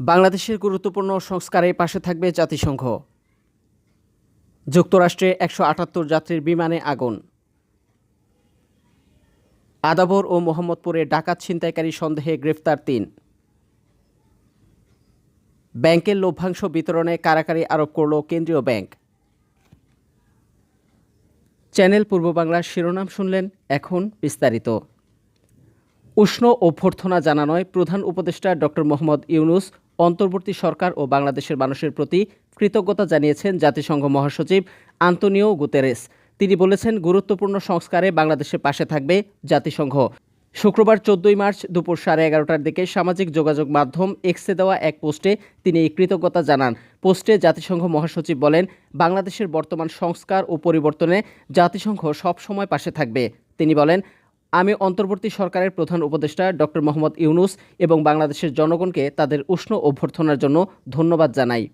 বাংলাদেশের গুরুত্বপূর্ণ সংস্কারে পাশে থাকবে জাতিসংঘ। যুক্তরাষ্ট্রে একশো আটাত্তর যাত্রীর বিমানে আগুন। আদাবর ও মোহাম্মদপুরে ডাকাত ছিনতাইকারী সন্দেহে গ্রেফতার তিন। ব্যাংকের লভ্যাংশ বিতরণে কারাকারি আরোপ করল কেন্দ্রীয় ব্যাংক। চ্যানেল পূর্ব বাংলার শিরোনাম শুনলেন এখন বিস্তারিত। উষ্ণ অভ্যর্থনা জানানোয় প্রধান উপদেষ্টা ডক্টর মোহাম্মদ ইউনুস অন্তর্বর্তী সরকার ও বাংলাদেশের মানুষের প্রতি কৃতজ্ঞতা জানিয়েছেন জাতিসংঘ মহাসচিব আন্তোনিও গুতেরেস। তিনি বলেছেন, গুরুত্বপূর্ণ সংস্কারে বাংলাদেশের পাশে থাকবে জাতিসংঘ। শুক্রবার চোদ্দই মার্চ দুপুর সাড়ে এগারোটার দিকে সামাজিক যোগাযোগ মাধ্যম এক্সে দেওয়া এক পোস্টে তিনি এই কৃতজ্ঞতা জানান। পোস্টে জাতিসংঘ মহাসচিব বলেন, বাংলাদেশের বর্তমান সংস্কার ও পরিবর্তনে জাতিসংঘ সবসময় পাশে থাকবে। তিনি বলেন আমি অন্তর্বর্তী সরকারের প্রধান উপদেষ্টা ডক্টর মোহাম্মদ ইউনুস এবং বাংলাদেশের জনগণকে তাদের উষ্ণ অভ্যর্থনার জন্য ধন্যবাদ জানাই।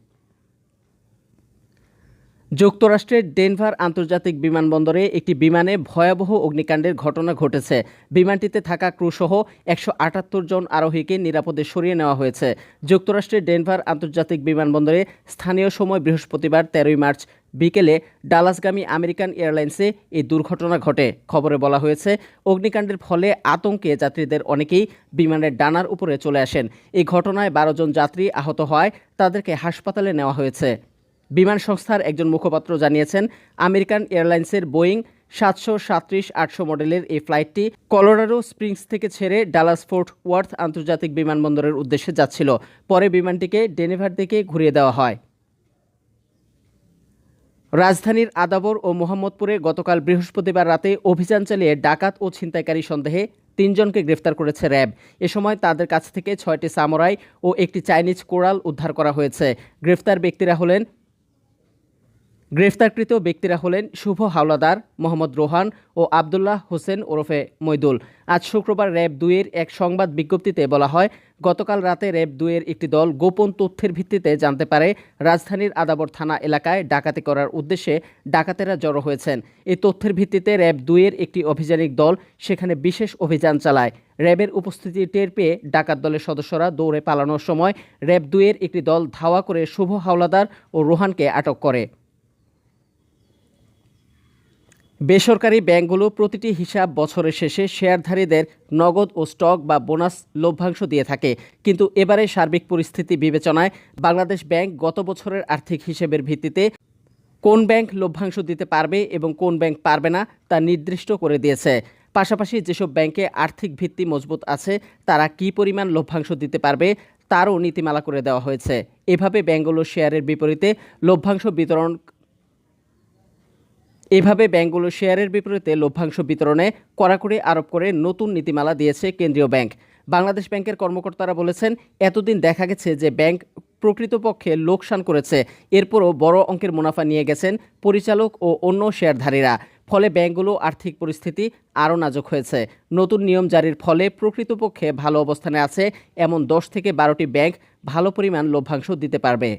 যুক্তরাষ্ট্রের ডেনভার আন্তর্জাতিক বিমানবন্দরে একটি বিমানে ভয়াবহ অগ্নিকাণ্ডের ঘটনা ঘটেছে। বিমানটিতে থাকা ক্রুসহ একশো আটাত্তর জন আরোহীকে নিরাপদে সরিয়ে নেওয়া হয়েছে। যুক্তরাষ্ট্রের ডেনভার আন্তর্জাতিক বিমানবন্দরে স্থানীয় সময় বৃহস্পতিবার তেরোই মার্চ বিকেলে ডালাসগামী আমেরিকান এয়ারলাইন্সে এই দুর্ঘটনা ঘটে। খবরে বলা হয়েছে, অগ্নিকাণ্ডের ফলে আতঙ্কে যাত্রীদের অনেকেই বিমানের ডানার উপরে চলে আসেন। এই ঘটনায় বারো জন যাত্রী আহত হওয়ায় তাদেরকে হাসপাতালে নেওয়া হয়েছে। বিমান সংস্থার একজন মুখপাত্র জানিয়েছেন, আমেরিকান এয়ারলাইন্সের বোয়িং সাতশো সাতত্রিশ আটশো মডেলের এই ফ্লাইটটি কলোরাডো স্প্রিংস থেকে ছেড়ে ডালাস ফোর্ট ওয়ার্থ আন্তর্জাতিক বিমানবন্দরের উদ্দেশ্যে যাচ্ছিল। পরে বিমানটিকে ডেনিভার দিকে ঘুরিয়ে দেওয়া হয়। রাজধানীর আদাবর ও মোহাম্মদপুরে গতকাল বৃহস্পতিবার রাতে অভিযান চালিয়ে ডাকাত ও ছিনতাইকারী সন্দেহে তিনজনকে গ্রেফতার করেছে র্যাব। এ সময় তাদের কাছ থেকে ছয়টি সামরাই ও একটি চাইনিজ কোরাল উদ্ধার করা হয়েছে। গ্রেফতার ব্যক্তিরা হলেন গ্রেফতারকৃত ব্যক্তিরা হলেন শুভ হাওলাদার মোহাম্মদ রোহান ও আবদুল্লাহ হোসেন ওরফে মৈদুল আজ শুক্রবার র্যাব দুয়ের এক সংবাদ বিজ্ঞপ্তিতে বলা হয়, গতকাল রাতে র্যাব দুয়ের একটি দল গোপন তথ্যের ভিত্তিতে জানতে পারে রাজধানীর আদাবর থানা এলাকায় ডাকাতি করার উদ্দেশ্যে ডাকাতেরা জড়ো হয়েছেন। এই তথ্যের ভিত্তিতে র্যাব দুয়ের একটি অভিযানিক দল সেখানে বিশেষ অভিযান চালায়। র্যাবের উপস্থিতি টের পেয়ে ডাকাত দলের সদস্যরা দৌড়ে পালানোর সময় র্যাব দুয়ের একটি দল ধাওয়া করে শুভ হাওলাদার ও রোহানকে আটক করে। বেসরকারি ব্যাংকগুলো প্রতিটি হিসাব বছরের শেষে শেয়ারধারীদের নগদ ও স্টক বা বোনাস লভ্যাংশ দিয়ে থাকে। কিন্তু এবারে সার্বিক পরিস্থিতি বিবেচনায় বাংলাদেশ ব্যাংক গত বছরের আর্থিক হিসেবের ভিত্তিতে কোন ব্যাংক লভ্যাংশ দিতে পারবে এবং কোন ব্যাংক পারবে না তা নির্দিষ্ট করে দিয়েছে। পাশাপাশি যেসব ব্যাংকে আর্থিক ভিত্তি মজবুত আছে, তারা কী পরিমাণ লভ্যাংশ দিতে পারবে তারও নীতিমালা করে দেওয়া হয়েছে। এভাবে ব্যাংকগুলো শেয়ারের বিপরীতে লভ্যাংশ বিতরণ এভাবে ব্যাংকগুলো শেয়ারের বিপরীতে লভ্যাংশ বিতরণে কড়াকড়ি আরোপ করে নতুন নীতিমালা দিয়েছে কেন্দ্রীয় ব্যাংক। বাংলাদেশ ব্যাংকের কর্মকর্তারা বলেছেন, এতদিন দেখা গেছে যে ব্যাংক প্রকৃতপক্ষে লোকসান করেছে। এরপরও বড় অঙ্কের মুনাফা নিয়ে গেছেন পরিচালক ও অন্য শেয়ারধারীরা। ফলে ব্যাংকগুলো আর্থিক পরিস্থিতি আরও নাজুক হয়েছে। নতুন নিয়ম জারির ফলে প্রকৃতপক্ষে ভালো অবস্থানে আছে। এমন দশ থেকে বারোটি ব্যাংক ভালো পরিমাণ লভ্যাংশ দিতে পারবে।